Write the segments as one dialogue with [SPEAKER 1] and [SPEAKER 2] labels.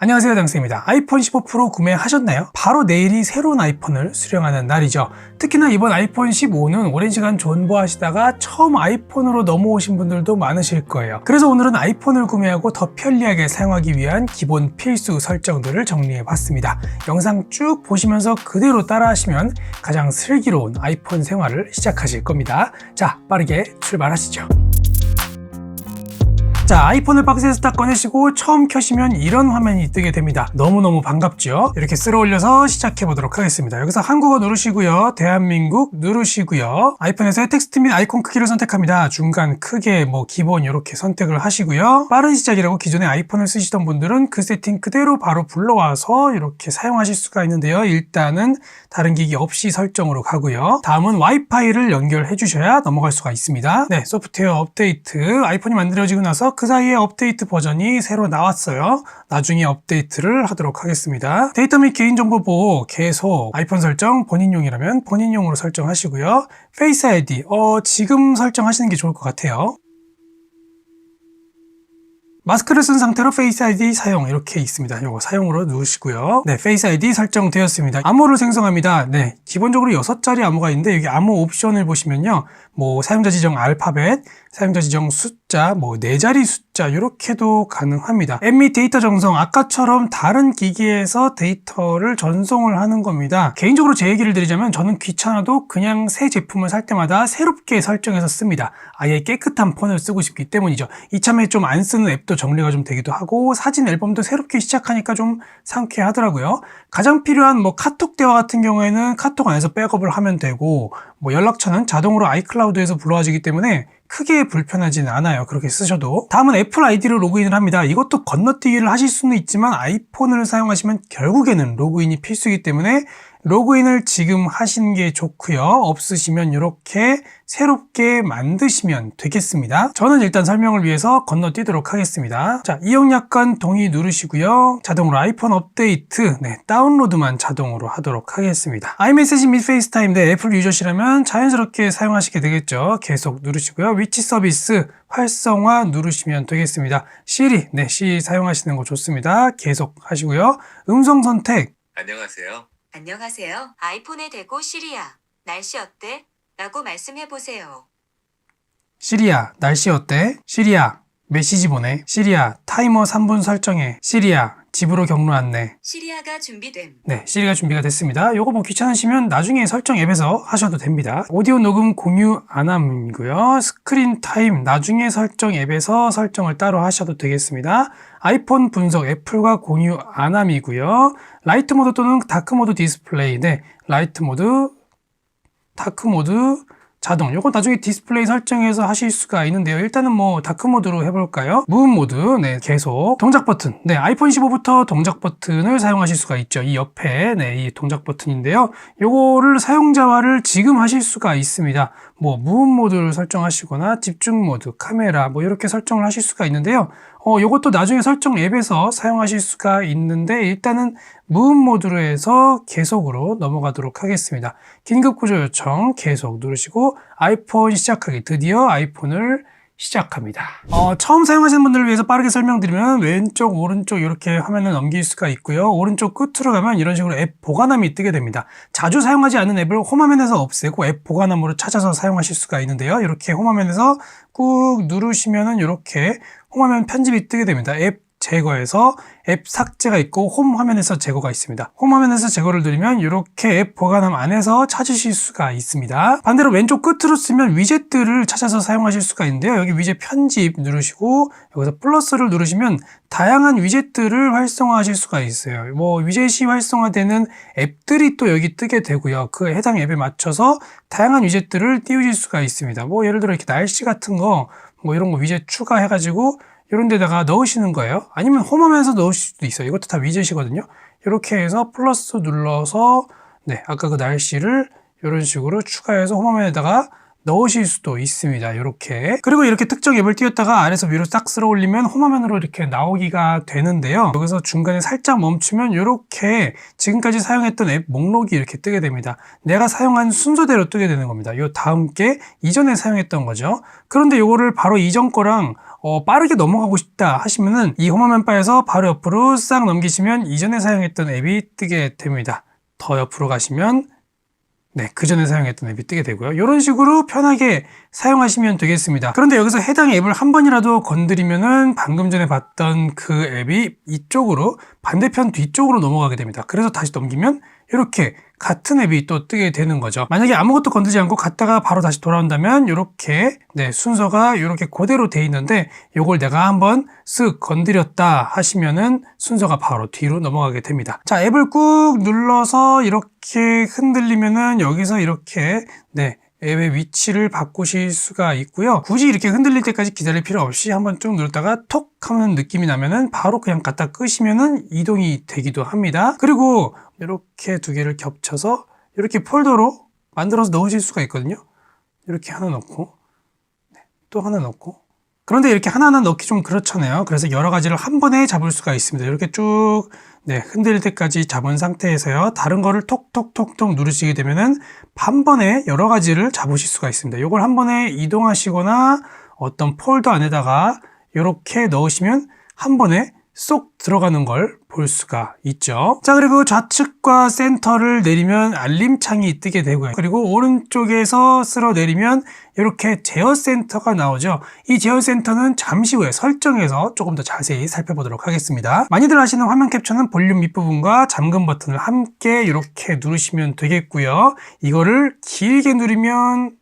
[SPEAKER 1] 안녕하세요 장쌤입니다. 아이폰 15 프로 구매하셨나요? 바로 내일이 새로운 아이폰을 수령하는 날이죠. 특히나 이번 아이폰 15는 오랜 시간 존버하시다가 처음 아이폰으로 넘어오신 분들도 많으실 거예요. 그래서 오늘은 아이폰을 구매하고 더 편리하게 사용하기 위한 기본 필수 설정들을 정리해 봤습니다. 영상 쭉 보시면서 그대로 따라하시면 가장 슬기로운 아이폰 생활을 시작하실 겁니다. 자, 빠르게 출발하시죠. 자 아이폰을 박스에서 딱 꺼내시고 처음 켜시면 이런 화면이 뜨게 됩니다. 너무너무 반갑죠? 이렇게 쓸어 올려서 시작해 보도록 하겠습니다. 여기서 한국어 누르시고요. 대한민국 누르시고요. 아이폰에서의 텍스트 및 아이콘 크기를 선택합니다. 중간 크게 뭐 기본 이렇게 선택을 하시고요. 빠른 시작이라고 기존에 아이폰을 쓰시던 분들은 그 세팅 그대로 바로 불러와서 이렇게 사용하실 수가 있는데요. 일단은 다른 기기 없이 설정으로 가고요. 다음은 와이파이를 연결해 주셔야 넘어갈 수가 있습니다. 네 소프트웨어 업데이트. 아이폰이 만들어지고 나서 그 사이에 업데이트 버전이 새로 나왔어요. 나중에 업데이트를 하도록 하겠습니다. 데이터 및 개인정보 보호 계속 아이폰 설정 본인용이라면 본인용으로 설정하시고요. 페이스 아이디 어, 지금 설정하시는 게 좋을 것 같아요. 마스크를 쓴 상태로 페이스 아이디 사용 이렇게 있습니다. 요거 사용으로 누르시고요. 네, 페이스 아이디 설정되었습니다. 암호를 생성합니다. 네, 기본적으로 6자리 암호가 있는데 여기 암호 옵션을 보시면요. 뭐 사용자 지정 알파벳, 사용자 지정 숫자, 뭐 네 자리 숫자 이렇게도 가능합니다. 앱및 데이터 전송 아까처럼 다른 기기에서 데이터를 전송을 하는 겁니다. 개인적으로 제 얘기를 드리자면 저는 귀찮아도 그냥 새 제품을 살 때마다 새롭게 설정해서 씁니다. 아예 깨끗한 폰을 쓰고 싶기 때문이죠. 이참에 좀 안 쓰는 앱도 정리가 좀 되기도 하고 사진 앨범도 새롭게 시작하니까 좀 상쾌하더라고요. 가장 필요한 뭐 카톡 대화 같은 경우에는 카톡 안에서 백업을 하면 되고 뭐 연락처는 자동으로 아이클라우드에서 불러와지기 때문에 크게 불편하지는 않아요. 그렇게 쓰셔도. 다음은 애플 아이디로 로그인을 합니다. 이것도 건너뛰기를 하실 수는 있지만 아이폰을 사용하시면 결국에는 로그인이 필수이기 때문에 로그인을 지금 하시는 게 좋고요. 없으시면 이렇게 새롭게 만드시면 되겠습니다. 저는 일단 설명을 위해서 건너뛰도록 하겠습니다. 자, 이용 약관 동의 누르시고요. 자동으로 아이폰 업데이트, 네, 다운로드만 자동으로 하도록 하겠습니다. 아이메시지 및 페이스타임 내 애플 유저시라면 자연스럽게 사용하시게 되겠죠. 계속 누르시고요. 위치 서비스 활성화 누르시면 되겠습니다. 시리, 네, 시리 사용하시는 거 좋습니다. 계속 하시고요. 음성 선택,
[SPEAKER 2] 안녕하세요.
[SPEAKER 3] 안녕하세요. 아이폰에 대고 시리야. 날씨 어때? 라고 말씀해 보세요.
[SPEAKER 1] 시리야, 날씨 어때? 시리야, 메시지 보내. 시리야, 타이머 3분 설정해. 시리야, 집으로 경로 안내.
[SPEAKER 3] 시리아가 준비됨.
[SPEAKER 1] 네, 시리가 준비가 됐습니다. 요거 뭐 귀찮으시면 나중에 설정 앱에서 하셔도 됩니다. 오디오 녹음 공유 안 함이고요. 스크린 타임 나중에 설정 앱에서 설정을 따로 하셔도 되겠습니다. 아이폰 분석 애플과 공유 안 함이고요. 라이트 모드 또는 다크 모드 디스플레이. 네, 라이트 모드, 다크 모드, 자동. 요건 나중에 디스플레이 설정해서 하실 수가 있는데요. 일단은 뭐 다크 모드로 해볼까요? 무브 모드. 네, 계속. 동작 버튼. 네, 아이폰 15부터 동작 버튼을 사용하실 수가 있죠. 이 옆에 네, 이 동작 버튼인데요. 요거를 사용자와를 지금 하실 수가 있습니다. 뭐 무브 모드를 설정하시거나 집중 모드, 카메라 뭐 이렇게 설정을 하실 수가 있는데요. 어, 요것도 나중에 설정 앱에서 사용하실 수가 있는데 일단은 무음 모드로 해서 계속으로 넘어가도록 하겠습니다. 긴급 구조 요청 계속 누르시고 아이폰 시작하기 드디어 아이폰을 시작합니다. 어, 처음 사용하시는 분들을 위해서 빠르게 설명드리면 왼쪽, 오른쪽 이렇게 화면을 넘길 수가 있고요. 오른쪽 끝으로 가면 이런 식으로 앱 보관함이 뜨게 됩니다. 자주 사용하지 않는 앱을 홈화면에서 없애고 앱 보관함으로 찾아서 사용하실 수가 있는데요. 이렇게 홈화면에서 꾹 누르시면은 이렇게 홈화면 편집이 뜨게 됩니다. 앱 제거해서 앱 삭제가 있고 홈 화면에서 제거가 있습니다. 홈 화면에서 제거를 누르면 이렇게 앱 보관함 안에서 찾으실 수가 있습니다. 반대로 왼쪽 끝으로 쓰면 위젯들을 찾아서 사용하실 수가 있는데요. 여기 위젯 편집 누르시고 여기서 플러스를 누르시면 다양한 위젯들을 활성화하실 수가 있어요. 뭐 위젯이 활성화되는 앱들이 또 여기 뜨게 되고요. 그 해당 앱에 맞춰서 다양한 위젯들을 띄우실 수가 있습니다. 뭐 예를 들어 이렇게 날씨 같은 거 뭐 이런 거 위젯 추가해가지고 이런 데다가 넣으시는 거예요. 아니면 홈화면에서 넣으실 수도 있어요. 이것도 다 위젯이거든요. 이렇게 해서 플러스 눌러서 네, 아까 그 날씨를 이런 식으로 추가해서 홈화면에다가 넣으실 수도 있습니다. 이렇게. 그리고 이렇게 특정 앱을 띄웠다가 아래서 위로 싹 쓸어 올리면 홈화면으로 이렇게 나오기가 되는데요. 여기서 중간에 살짝 멈추면 이렇게 지금까지 사용했던 앱 목록이 이렇게 뜨게 됩니다. 내가 사용한 순서대로 뜨게 되는 겁니다. 요 다음 게 이전에 사용했던 거죠. 그런데 요거를 바로 이전 거랑 어, 빠르게 넘어가고 싶다 하시면은 이 홈화면 바에서 바로 옆으로 싹 넘기시면 이전에 사용했던 앱이 뜨게 됩니다. 더 옆으로 가시면 네, 그 전에 사용했던 앱이 뜨게 되고요. 이런 식으로 편하게 사용하시면 되겠습니다. 그런데 여기서 해당 앱을 한 번이라도 건드리면은 방금 전에 봤던 그 앱이 이쪽으로 반대편 뒤쪽으로 넘어가게 됩니다. 그래서 다시 넘기면 이렇게 같은 앱이 또 뜨게 되는 거죠. 만약에 아무것도 건드리지 않고 갔다가 바로 다시 돌아온다면 이렇게 네, 순서가 이렇게 그대로 돼 있는데 이걸 내가 한번 쓱 건드렸다 하시면은 순서가 바로 뒤로 넘어가게 됩니다. 자, 앱을 꾹 눌러서 이렇게 흔들리면은 여기서 이렇게 네, 앱의 위치를 바꾸실 수가 있고요. 굳이 이렇게 흔들릴 때까지 기다릴 필요 없이 한번 쭉 누르다가 톡 하는 느낌이 나면은 바로 그냥 갖다 끄시면은 이동이 되기도 합니다. 그리고 이렇게 두 개를 겹쳐서 이렇게 폴더로 만들어서 넣으실 수가 있거든요. 이렇게 하나 넣고 네, 또 하나 넣고 그런데 이렇게 하나하나 넣기 좀 그렇잖아요. 그래서 여러 가지를 한 번에 잡을 수가 있습니다. 이렇게 쭉 네, 흔들 때까지 잡은 상태에서요. 다른 거를 톡톡톡톡 누르시게 되면은 한 번에 여러 가지를 잡으실 수가 있습니다. 이걸 한 번에 이동하시거나 어떤 폴더 안에다가 이렇게 넣으시면 한 번에 쏙 들어가는 걸 볼 수가 있죠. 자, 그리고 좌측과 센터를 내리면 알림창이 뜨게 되고요. 그리고 오른쪽에서 쓸어 내리면 이렇게 제어 센터가 나오죠. 이 제어 센터는 잠시 후에 설정에서 조금 더 자세히 살펴보도록 하겠습니다. 많이들 하시는 화면 캡처는 볼륨 밑부분과 잠금 버튼을 함께 이렇게 누르시면 되겠고요. 이거를 길게 누르면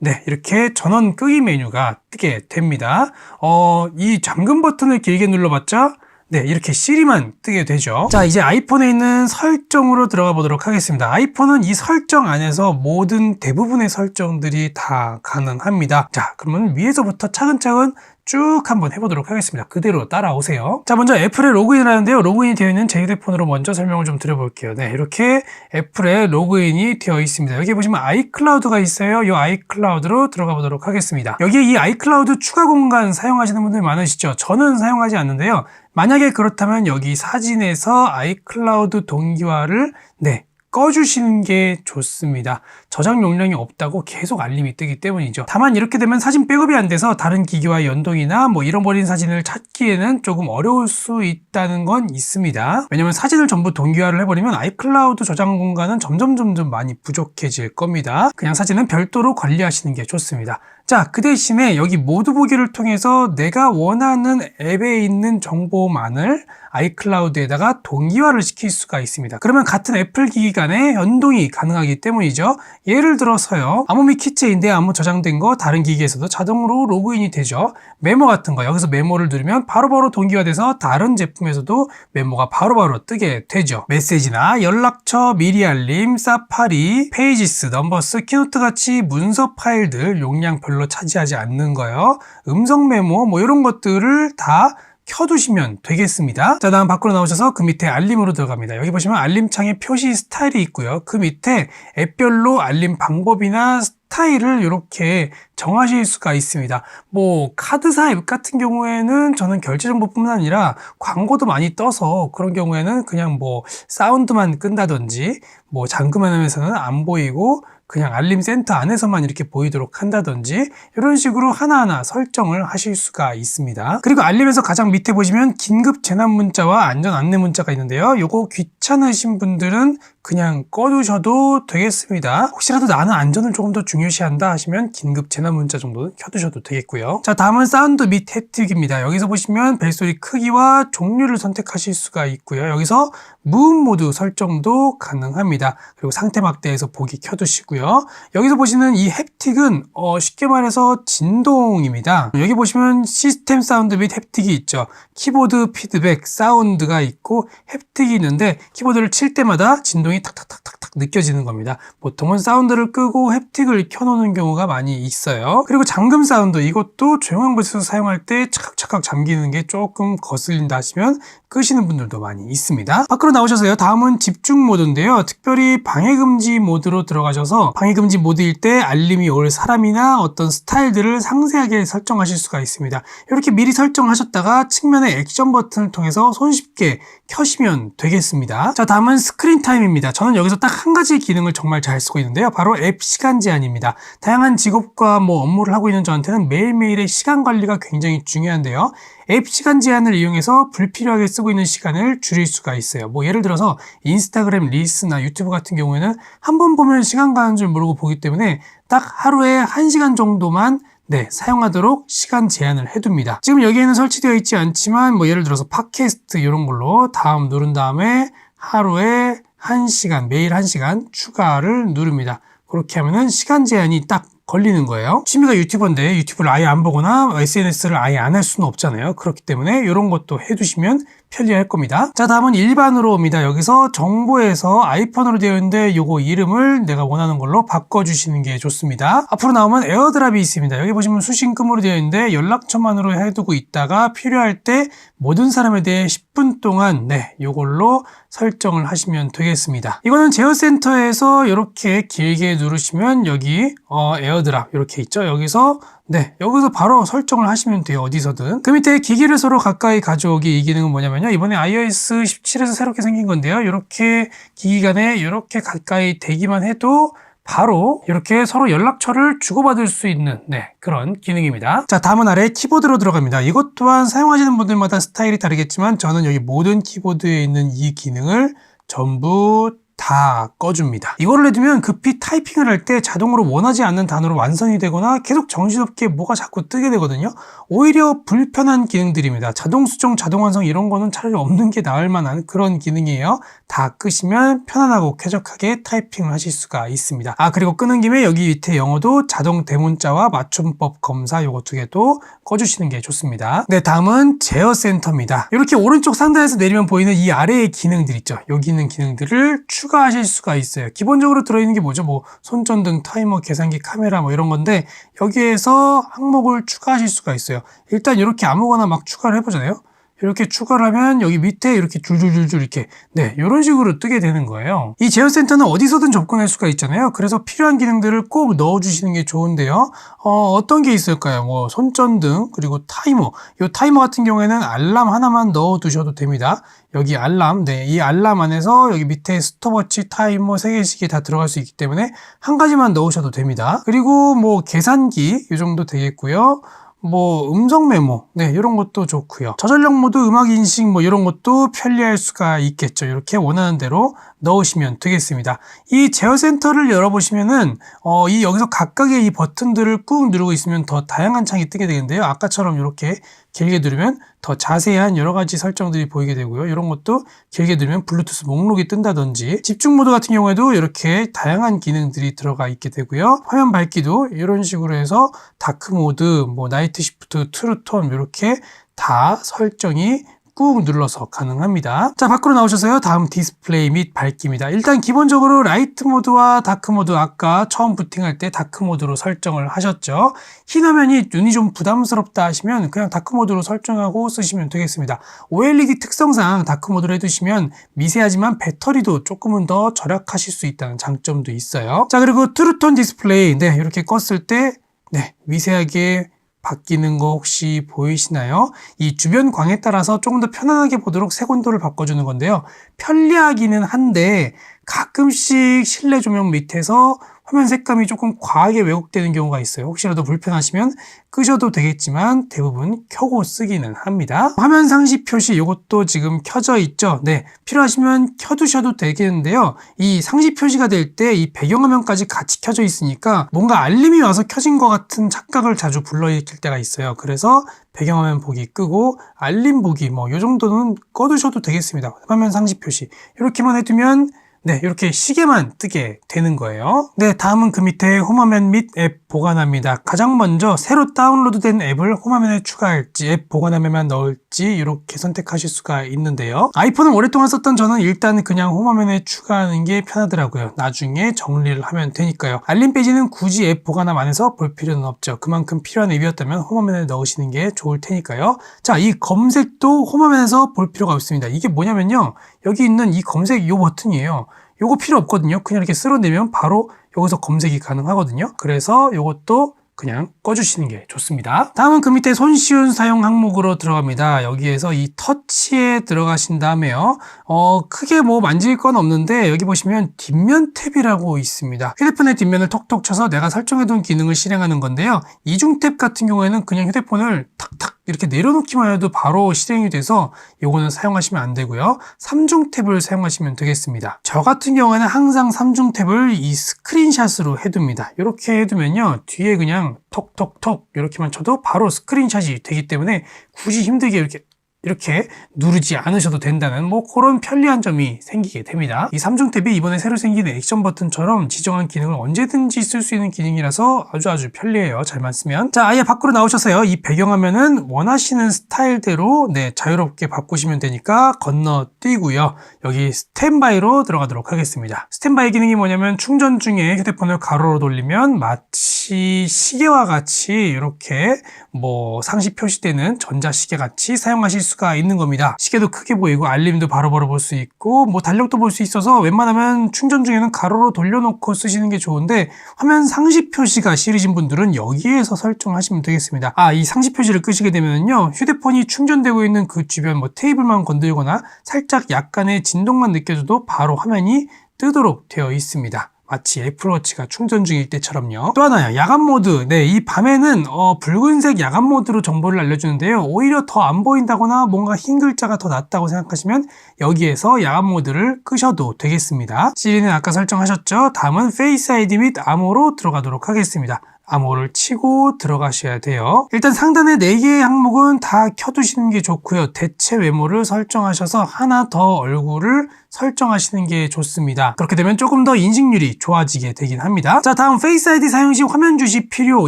[SPEAKER 1] 네, 이렇게 전원 끄기 메뉴가 뜨게 됩니다. 어, 이 잠금 버튼을 길게 눌러봤자 네, 이렇게 시리만 뜨게 되죠. 자, 이제 아이폰에 있는 설정으로 들어가 보도록 하겠습니다. 아이폰은 이 설정 안에서 모든 대부분의 설정들이 다 가능합니다. 자, 그러면 위에서부터 차근차근 쭉 한번 해보도록 하겠습니다. 그대로 따라오세요. 자, 먼저 애플에 로그인을 하는데요. 로그인이 되어 있는 제 휴대폰으로 먼저 설명을 좀 드려볼게요. 네, 이렇게 애플에 로그인이 되어 있습니다. 여기 보시면 아이클라우드가 있어요. 이 아이클라우드로 들어가 보도록 하겠습니다. 여기에 이 아이클라우드 추가 공간 사용하시는 분들 많으시죠? 저는 사용하지 않는데요. 만약에 그렇다면 여기 사진에서 아이클라우드 동기화를 네, 꺼주시는 게 좋습니다. 저장 용량이 없다고 계속 알림이 뜨기 때문이죠. 다만 이렇게 되면 사진 백업이 안 돼서 다른 기기와 연동이나 뭐 잃어버린 사진을 찾기에는 조금 어려울 수 있다는 건 있습니다. 왜냐면 사진을 전부 동기화를 해버리면 아이클라우드 저장 공간은 점점 점점 많이 부족해질 겁니다. 그냥 사진은 별도로 관리하시는 게 좋습니다. 자, 그 대신에 여기 모두 보기를 통해서 내가 원하는 앱에 있는 정보만을 아이클라우드에다가 동기화를 시킬 수가 있습니다. 그러면 같은 애플 기기 간에 연동이 가능하기 때문이죠. 예를 들어서요. 아모미 키체인데 아무 저장된 거 다른 기기에서도 자동으로 로그인이 되죠. 메모 같은 거 여기서 메모를 누르면 바로바로 동기화돼서 다른 제품에서도 메모가 바로바로 뜨게 되죠. 메시지나 연락처, 미리 알림, 사파리, 페이지스, 넘버스, 키노트 같이 문서 파일들 용량 별로 차지하지 않는 거요. 음성 메모 뭐 이런 것들을 다 켜두시면 되겠습니다. 자, 다음 밖으로 나오셔서 그 밑에 알림으로 들어갑니다. 여기 보시면 알림창에 표시 스타일이 있고요. 그 밑에 앱별로 알림 방법이나 스타일을 이렇게 정하실 수가 있습니다. 뭐 카드사 앱 같은 경우에는 저는 결제 정보뿐만 아니라 광고도 많이 떠서 그런 경우에는 그냥 뭐 사운드만 끈다든지 뭐 잠금만 하면서는 안 보이고 그냥 알림 센터 안에서만 이렇게 보이도록 한다든지 이런 식으로 하나하나 설정을 하실 수가 있습니다. 그리고 알림에서 가장 밑에 보시면 긴급 재난 문자와 안전 안내 문자가 있는데요. 요거 귀찮으신 분들은 그냥 꺼두셔도 되겠습니다. 혹시라도 나는 안전을 조금 더 중요시한다 하시면 긴급 재난 문자 정도는 켜두셔도 되겠고요. 자, 다음은 사운드 및 햅틱입니다. 여기서 보시면 벨소리 크기와 종류를 선택하실 수가 있고요. 여기서 무음 모드 설정도 가능합니다. 그리고 상태 막대에서 보기 켜두시고요. 여기서 보시는 이 햅틱은 어, 쉽게 말해서 진동입니다. 여기 보시면 시스템 사운드 및 햅틱이 있죠. 키보드 피드백 사운드가 있고 햅틱이 있는데 키보드를 칠 때마다 진동이 탁탁탁탁탁 느껴지는 겁니다. 보통은 사운드를 끄고 햅틱을 켜놓는 경우가 많이 있어요. 그리고 잠금 사운드 이것도 조용한 곳에서 사용할 때 차각차각 잠기는 게 조금 거슬린다 하시면 끄시는 분들도 많이 있습니다. 밖으로 나오셔서요. 다음은 집중 모드인데요. 특별히 방해금지 모드로 들어가셔서 방해금지 모드일 때 알림이 올 사람이나 어떤 스타일들을 상세하게 설정하실 수가 있습니다. 이렇게 미리 설정하셨다가 측면의 액션 버튼을 통해서 손쉽게 켜시면 되겠습니다. 자, 다음은 스크린 타임입니다. 저는 여기서 딱 한 가지 기능을 정말 잘 쓰고 있는데요. 바로 앱 시간 제한입니다. 다양한 직업과 뭐 업무를 하고 있는 저한테는 매일매일의 시간 관리가 굉장히 중요한데요. 앱 시간 제한을 이용해서 불필요하게 쓰고 있는 시간을 줄일 수가 있어요. 뭐 예를 들어서 인스타그램 릴스나 유튜브 같은 경우에는 한 번 보면 시간 가는 줄 모르고 보기 때문에 딱 하루에 1시간 정도만 네, 사용하도록 시간 제한을 해둡니다. 지금 여기에는 설치되어 있지 않지만 뭐 예를 들어서 팟캐스트 이런 걸로 다음 누른 다음에 하루에 1시간, 매일 1시간 추가를 누릅니다. 그렇게 하면은 시간 제한이 딱 걸리는 거예요. 취미가 유튜버인데 유튜브를 아예 안 보거나 SNS를 아예 안 할 수는 없잖아요. 그렇기 때문에 이런 것도 해두시면 편리할 겁니다. 자, 다음은 일반으로 옵니다. 여기서 정보에서 아이폰으로 되어 있는데 요거 이름을 내가 원하는 걸로 바꿔주시는 게 좋습니다. 앞으로 나오면 에어드랍이 있습니다. 여기 보시면 수신금으로 되어 있는데 연락처만으로 해두고 있다가 필요할 때 모든 사람에 대해 10분 동안 네, 요걸로 설정을 하시면 되겠습니다. 이거는 제어센터에서 이렇게 길게 누르시면 여기 어, 에어드랍 이렇게 있죠. 여기서 네, 여기서 바로 설정을 하시면 돼요. 어디서든. 그 밑에 기기를 서로 가까이 가져오기 이 기능은 뭐냐면요. 이번에 iOS 17에서 새롭게 생긴 건데요. 이렇게 기기 간에 이렇게 가까이 대기만 해도 바로 이렇게 서로 연락처를 주고받을 수 있는 네, 그런 기능입니다. 자, 다음은 아래 키보드로 들어갑니다. 이것 또한 사용하시는 분들마다 스타일이 다르겠지만 저는 여기 모든 키보드에 있는 이 기능을 전부 다 꺼줍니다. 이거를 해두면 급히 타이핑을 할 때 자동으로 원하지 않는 단어로 완성이 되거나 계속 정신없게 뭐가 자꾸 뜨게 되거든요. 오히려 불편한 기능들입니다. 자동 수정, 자동 완성 이런 거는 차라리 없는 게 나을 만한 그런 기능이에요. 다 끄시면 편안하고 쾌적하게 타이핑을 하실 수가 있습니다. 아 그리고 끄는 김에 여기 밑에 영어도 자동 대문자와 맞춤법 검사 요거 두 개도 꺼주시는 게 좋습니다. 네 다음은 제어 센터입니다. 이렇게 오른쪽 상단에서 내리면 보이는 이 아래의 기능들 있죠. 여기 있는 기능들을 추 가하실 수가 있어요. 기본적으로 들어있는 게 뭐죠? 뭐 손전등, 타이머, 계산기, 카메라 뭐 이런 건데 여기에서 항목을 추가하실 수가 있어요. 일단 이렇게 아무거나 막 추가를 해보잖아요. 이렇게 추가를 하면 여기 밑에 이렇게 줄줄줄줄 이렇게 네 이런 식으로 뜨게 되는 거예요. 이 제어센터는 어디서든 접근할 수가 있잖아요. 그래서 필요한 기능들을 꼭 넣어 주시는 게 좋은데요. 어, 떤 게 있을까요? 뭐 손전등 그리고 타이머. 이 타이머 같은 경우에는 알람 하나만 넣어 두셔도 됩니다. 여기 알람 네이 알람 안에서 여기 밑에 스톱워치 타이머 세 개씩이 다 들어갈 수 있기 때문에 한 가지만 넣으셔도 됩니다. 그리고 뭐 계산기 이 정도 되겠고요 뭐 음성 메모 네 이런 것도 좋고요. 저전력 모드 음악 인식 뭐 이런 것도 편리할 수가 있겠죠. 이렇게 원하는 대로 넣으시면 되겠습니다. 이 제어 센터를 열어보시면은 어, 이 여기서 각각의 이 버튼들을 꾹 누르고 있으면 더 다양한 창이 뜨게 되는데요. 아까처럼 이렇게 길게 누르면 더 자세한 여러 가지 설정들이 보이게 되고요. 이런 것도 길게 누르면 블루투스 목록이 뜬다든지 집중 모드 같은 경우에도 이렇게 다양한 기능들이 들어가 있게 되고요. 화면 밝기도 이런 식으로 해서 다크 모드 뭐 나이트 시프트 트루톤 이렇게 다 설정이 꾹 눌러서 가능합니다. 자, 밖으로 나오셔서요. 다음 디스플레이 및 밝기입니다. 일단 기본적으로 라이트 모드와 다크 모드 아까 처음 부팅할 때 다크 모드로 설정을 하셨죠. 흰 화면이 눈이 좀 부담스럽다 하시면 그냥 다크 모드로 설정하고 쓰시면 되겠습니다. OLED 특성상 다크 모드로 해두시면 미세하지만 배터리도 조금은 더 절약하실 수 있다는 장점도 있어요. 자, 그리고 트루톤 디스플레이. 네, 이렇게 껐을 때 네, 미세하게 바뀌는 거 혹시 보이시나요? 이 주변 광에 따라서 조금 더 편안하게 보도록 색온도를 바꿔주는 건데요. 편리하기는 한데 가끔씩 실내 조명 밑에서 화면 색감이 조금 과하게 왜곡되는 경우가 있어요. 혹시라도 불편하시면 끄셔도 되겠지만 대부분 켜고 쓰기는 합니다. 화면 상시 표시 이것도 지금 켜져 있죠. 네, 필요하시면 켜두셔도 되겠는데요. 이 상시 표시가 될 때 이 배경화면까지 같이 켜져 있으니까 뭔가 알림이 와서 켜진 것 같은 착각을 자주 불러일으킬 때가 있어요. 그래서 배경화면 보기 끄고 알림 보기 뭐 이 정도는 꺼두셔도 되겠습니다. 화면 상시 표시 이렇게만 해두면 네, 이렇게 시계만 뜨게 되는 거예요. 네, 다음은 그 밑에 홈화면 및 앱 보관합니다. 가장 먼저 새로 다운로드된 앱을 홈화면에 추가할지 앱 보관함에만 넣을지 이렇게 선택하실 수가 있는데요. 아이폰을 오랫동안 썼던 저는 일단 그냥 홈화면에 추가하는 게 편하더라고요. 나중에 정리를 하면 되니까요. 알림 페이지는 굳이 앱 보관함 안에서 볼 필요는 없죠. 그만큼 필요한 앱이었다면 홈화면에 넣으시는 게 좋을 테니까요. 자, 이 검색도 홈화면에서 볼 필요가 없습니다. 이게 뭐냐면요. 여기 있는 이 검색 이 버튼이에요. 요거 필요 없거든요. 그냥 이렇게 쓸어내면 바로 여기서 검색이 가능하거든요. 그래서 요것도 그냥 꺼주시는 게 좋습니다. 다음은 그 밑에 손쉬운 사용 항목으로 들어갑니다. 여기에서 이 터치에 들어가신 다음에요. 어, 크게 뭐 만질 건 없는데 여기 보시면 뒷면 탭이라고 있습니다. 휴대폰의 뒷면을 톡톡 쳐서 내가 설정해둔 기능을 실행하는 건데요. 이중 탭 같은 경우에는 그냥 휴대폰을 탁탁 이렇게 내려놓기만 해도 바로 실행이 돼서 요거는 사용하시면 안 되고요. 3중 탭을 사용하시면 되겠습니다. 저 같은 경우에는 항상 3중 탭을 이 스크린샷으로 해둡니다. 이렇게 해두면요. 뒤에 그냥 톡톡톡 이렇게만 쳐도 바로 스크린샷이 되기 때문에 굳이 힘들게 이렇게 이렇게 누르지 않으셔도 된다는 뭐 그런 편리한 점이 생기게 됩니다. 이 3중 탭이 이번에 새로 생긴 액션 버튼처럼 지정한 기능을 언제든지 쓸 수 있는 기능이라서 아주 아주 편리해요. 잘만 쓰면. 자, 아예 밖으로 나오셔서요. 이 배경화면은 원하시는 스타일대로 네, 자유롭게 바꾸시면 되니까 건너뛰고요. 여기 스탠바이로 들어가도록 하겠습니다. 스탠바이 기능이 뭐냐면 충전 중에 휴대폰을 가로로 돌리면 마치 시계와 같이 이렇게 뭐 상시 표시되는 전자시계 같이 사용하실 수가 있는 겁니다. 시계도 크게 보이고 알림도 바로바로 볼 수 있고 뭐 달력도 볼 수 있어서 웬만하면 충전 중에는 가로로 돌려놓고 쓰시는 게 좋은데 화면 상시 표시가 싫으신 분들은 여기에서 설정하시면 되겠습니다. 아, 이 상시 표시를 끄시게 되면요. 휴대폰이 충전되고 있는 그 주변 뭐 테이블만 건들거나 살짝 약간의 진동만 느껴져도 바로 화면이 뜨도록 되어 있습니다. 마치 애플워치가 충전 중일 때처럼요. 또 하나요. 야간 모드. 네, 이 밤에는 어, 붉은색 야간 모드로 정보를 알려주는데요. 오히려 더 안 보인다거나 뭔가 흰 글자가 더 낫다고 생각하시면 여기에서 야간 모드를 끄셔도 되겠습니다. 시리는 아까 설정하셨죠? 다음은 페이스 아이디 및 암호로 들어가도록 하겠습니다. 암호를 치고 들어가셔야 돼요. 일단 상단에 4개의 항목은 다 켜두시는 게 좋고요. 대체 외모를 설정하셔서 하나 더 얼굴을 설정하시는 게 좋습니다. 그렇게 되면 조금 더 인식률이 좋아지게 되긴 합니다. 자, 다음 페이스 아이디 사용 시 화면 주시 필요.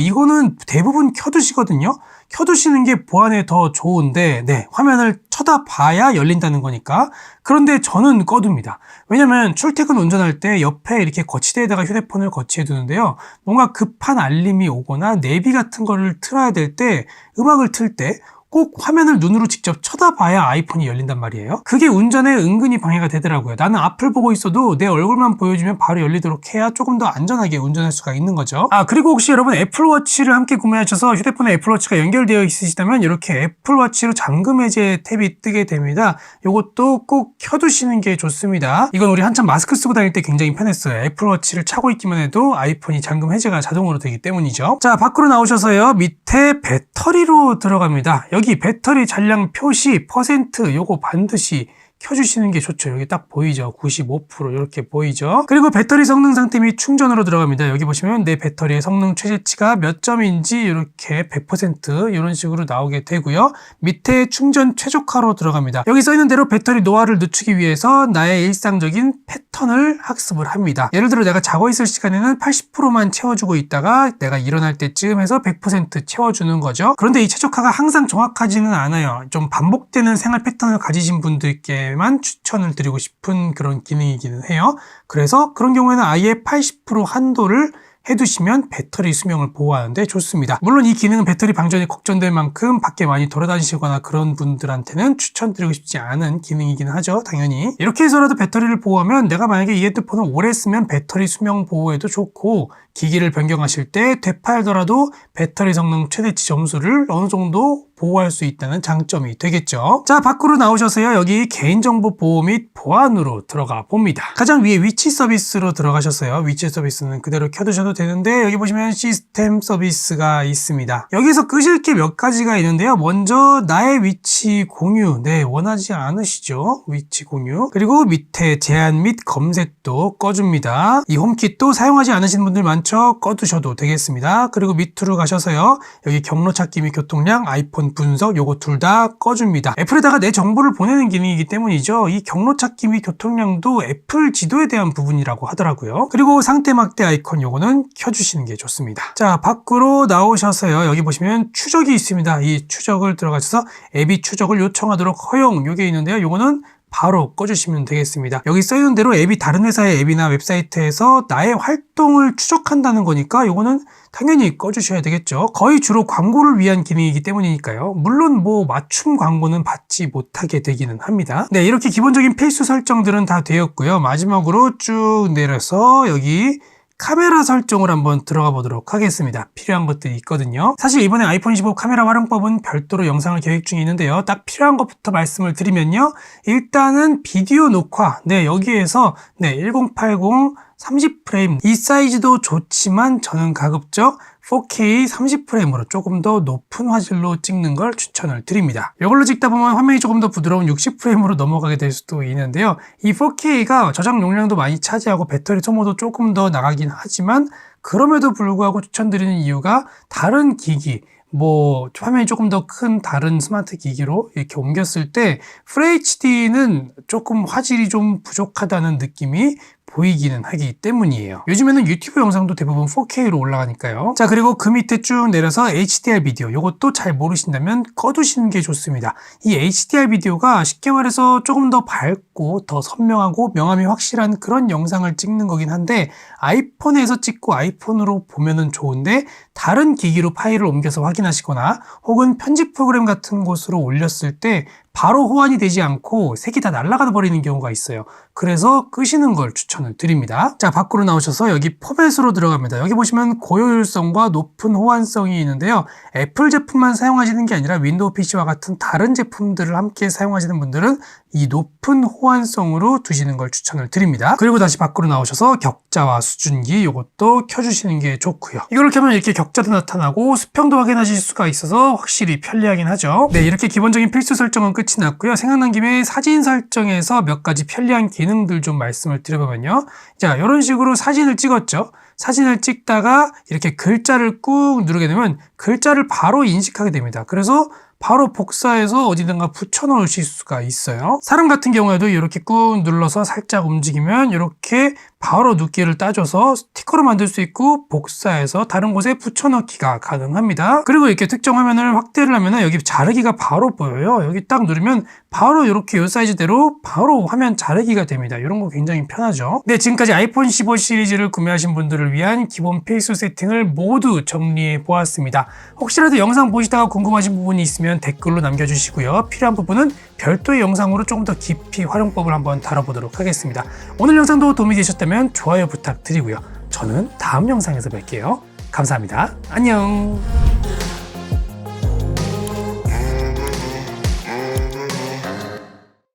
[SPEAKER 1] 이거는 대부분 켜두시거든요. 켜두시는 게 보안에 더 좋은데, 네, 화면을 쳐다봐야 열린다는 거니까. 그런데 저는 꺼둡니다. 왜냐면 출퇴근 운전할 때 옆에 이렇게 거치대에다가 휴대폰을 거치해 두는데요. 뭔가 급한 알림이 오거나 내비 같은 거를 틀어야 될 때, 음악을 틀 때, 꼭 화면을 눈으로 직접 쳐다봐야 아이폰이 열린단 말이에요. 그게 운전에 은근히 방해가 되더라고요. 나는 앞을 보고 있어도 내 얼굴만 보여주면 바로 열리도록 해야 조금 더 안전하게 운전할 수가 있는 거죠. 아, 그리고 혹시 여러분 애플워치를 함께 구매하셔서 휴대폰에 애플워치가 연결되어 있으시다면 이렇게 애플워치로 잠금 해제 탭이 뜨게 됩니다. 이것도 꼭 켜두시는 게 좋습니다. 이건 우리 한참 마스크 쓰고 다닐 때 굉장히 편했어요. 애플워치를 차고 있기만 해도 아이폰이 잠금 해제가 자동으로 되기 때문이죠. 자, 밖으로 나오셔서요. 밑 에 배터리로 들어갑니다. 여기 배터리 잔량 표시 퍼센트 요거 반드시 켜주시는 게 좋죠. 여기 딱 보이죠. 95% 이렇게 보이죠. 그리고 배터리 성능 상태 및 충전으로 들어갑니다. 여기 보시면 내 배터리의 성능 최대치가 몇 점인지 이렇게 100% 이런 식으로 나오게 되고요. 밑에 충전 최적화로 들어갑니다. 여기 써 있는 대로 배터리 노화를 늦추기 위해서 나의 일상적인 패턴을 학습을 합니다. 예를 들어 내가 자고 있을 시간에는 80%만 채워주고 있다가 내가 일어날 때쯤 해서 100% 채워주는 거죠. 그런데 이 최적화가 항상 정확하지는 않아요. 좀 반복되는 생활 패턴을 가지신 분들께 만 추천을 드리고 싶은 그런 기능이기는 해요. 그래서 그런 경우에는 아예 80% 한도를 해두시면 배터리 수명을 보호하는데 좋습니다. 물론 이 기능은 배터리 방전이 걱정될 만큼 밖에 많이 돌아다니시거나 그런 분들한테는 추천드리고 싶지 않은 기능이기는 하죠. 당연히. 이렇게 해서라도 배터리를 보호하면 내가 만약에 이 헤드폰을 오래 쓰면 배터리 수명 보호에도 좋고 기기를 변경하실 때 되팔더라도 배터리 성능 최대치 점수를 어느 정도 보호할 수 있다는 장점이 되겠죠. 자, 밖으로 나오셔서요. 여기 개인정보 보호 및 보안으로 들어가 봅니다. 가장 위에 위치 서비스로 들어가셨어요. 위치 서비스는 그대로 켜두셔도 되는데 여기 보시면 시스템 서비스가 있습니다. 여기서 끄실 게 몇 가지가 있는데요. 먼저 나의 위치 공유. 네, 원하지 않으시죠? 위치 공유. 그리고 밑에 제한 및 검색도 꺼줍니다. 이 홈킷도 사용하지 않으시는 분들 많죠? 꺼두셔도 되겠습니다. 그리고 밑으로 가셔서요. 여기 경로 찾기 및 교통량, 아이폰 분석 요거 둘 다 꺼줍니다. 애플에다가 내 정보를 보내는 기능이기 때문이죠. 이 경로 찾기 및 교통량도 애플 지도에 대한 부분이라고 하더라고요. 그리고 상태 막대 아이콘 요거는 켜주시는 게 좋습니다. 자 밖으로 나오셔서요. 여기 보시면 추적이 있습니다. 이 추적을 들어가셔서 앱이 추적을 요청하도록 허용 요게 있는데요. 요거는 바로 꺼주시면 되겠습니다. 여기 써있는 대로 앱이 다른 회사의 앱이나 웹사이트에서 나의 활동을 추적한다는 거니까 요거는 당연히 꺼주셔야 되겠죠. 거의 주로 광고를 위한 기능이기 때문이니까요. 물론 뭐 맞춤 광고는 받지 못하게 되기는 합니다. 네, 이렇게 기본적인 필수 설정들은 다 되었고요. 마지막으로 쭉 내려서 여기 카메라 설정을 한번 들어가 보도록 하겠습니다. 필요한 것들이 있거든요. 사실 이번에 아이폰 15 카메라 활용법은 별도로 영상을 계획 중에 있는데요. 딱 필요한 것부터 말씀을 드리면요. 일단은 비디오 녹화. 네, 여기에서 네, 1080 30프레임. 이 사이즈도 좋지만 저는 가급적 4K 30프레임으로 조금 더 높은 화질로 찍는 걸 추천을 드립니다. 이걸로 찍다 보면 화면이 조금 더 부드러운 60프레임으로 넘어가게 될 수도 있는데요. 이 4K가 저장 용량도 많이 차지하고 배터리 소모도 조금 더 나가긴 하지만 그럼에도 불구하고 추천드리는 이유가 다른 기기, 뭐 화면이 조금 더 큰 다른 스마트 기기로 이렇게 옮겼을 때 FHD는 조금 화질이 좀 부족하다는 느낌이 보이기는 하기 때문이에요. 요즘에는 유튜브 영상도 대부분 4K로 올라가니까요. 자, 그리고 그 밑에 쭉 내려서 HDR 비디오. 이것도 잘 모르신다면 꺼두시는 게 좋습니다. 이 HDR 비디오가 쉽게 말해서 조금 더 밝고 더 선명하고 명암이 확실한 그런 영상을 찍는 거긴 한데 아이폰에서 찍고 아이폰으로 보면은 좋은데 다른 기기로 파일을 옮겨서 확인하시거나 혹은 편집 프로그램 같은 곳으로 올렸을 때 바로 호환이 되지 않고 색이 다 날아가 버리는 경우가 있어요. 그래서 끄시는 걸 추천을 드립니다. 자, 밖으로 나오셔서 여기 포맷으로 들어갑니다. 여기 보시면 고효율성과 높은 호환성이 있는데요. 애플 제품만 사용하시는 게 아니라 윈도우 PC와 같은 다른 제품들을 함께 사용하시는 분들은 이 높은 호환성으로 두시는 걸 추천을 드립니다. 그리고 다시 밖으로 나오셔서 격자와 수준기 이것도 켜주시는 게 좋고요. 이걸 켜면 이렇게 격자도 나타나고 수평도 확인하실 수가 있어서 확실히 편리하긴 하죠. 네, 이렇게 기본적인 필수 설정은 끝이 났고요. 생각난 김에 사진 설정에서 몇 가지 편리한 기능들 좀 말씀을 드려보면요. 자, 이런 식으로 사진을 찍었죠. 사진을 찍다가 이렇게 글자를 꾹 누르게 되면 글자를 바로 인식하게 됩니다. 그래서 바로 복사해서 어디든가 붙여 넣으실 수가 있어요. 사람 같은 경우에도 이렇게 꾹 눌러서 살짝 움직이면 이렇게 바로 눕기를 따줘서 스티커로 만들 수 있고 복사해서 다른 곳에 붙여넣기가 가능합니다. 그리고 이렇게 특정 화면을 확대를 하면 여기 자르기가 바로 보여요. 여기 딱 누르면 바로 이렇게 이 사이즈대로 바로 화면 자르기가 됩니다. 이런 거 굉장히 편하죠. 네, 지금까지 아이폰 15 시리즈를 구매하신 분들을 위한 기본 필수 세팅을 모두 정리해 보았습니다. 혹시라도 영상 보시다가 궁금하신 부분이 있으면 댓글로 남겨주시고요. 필요한 부분은 별도의 영상으로 조금 더 깊이 활용법을 한번 다뤄보도록 하겠습니다. 오늘 영상도 도움이 되셨다면 좋아요 부탁드리고요. 저는 다음 영상에서 뵐게요. 감사합니다. 안녕.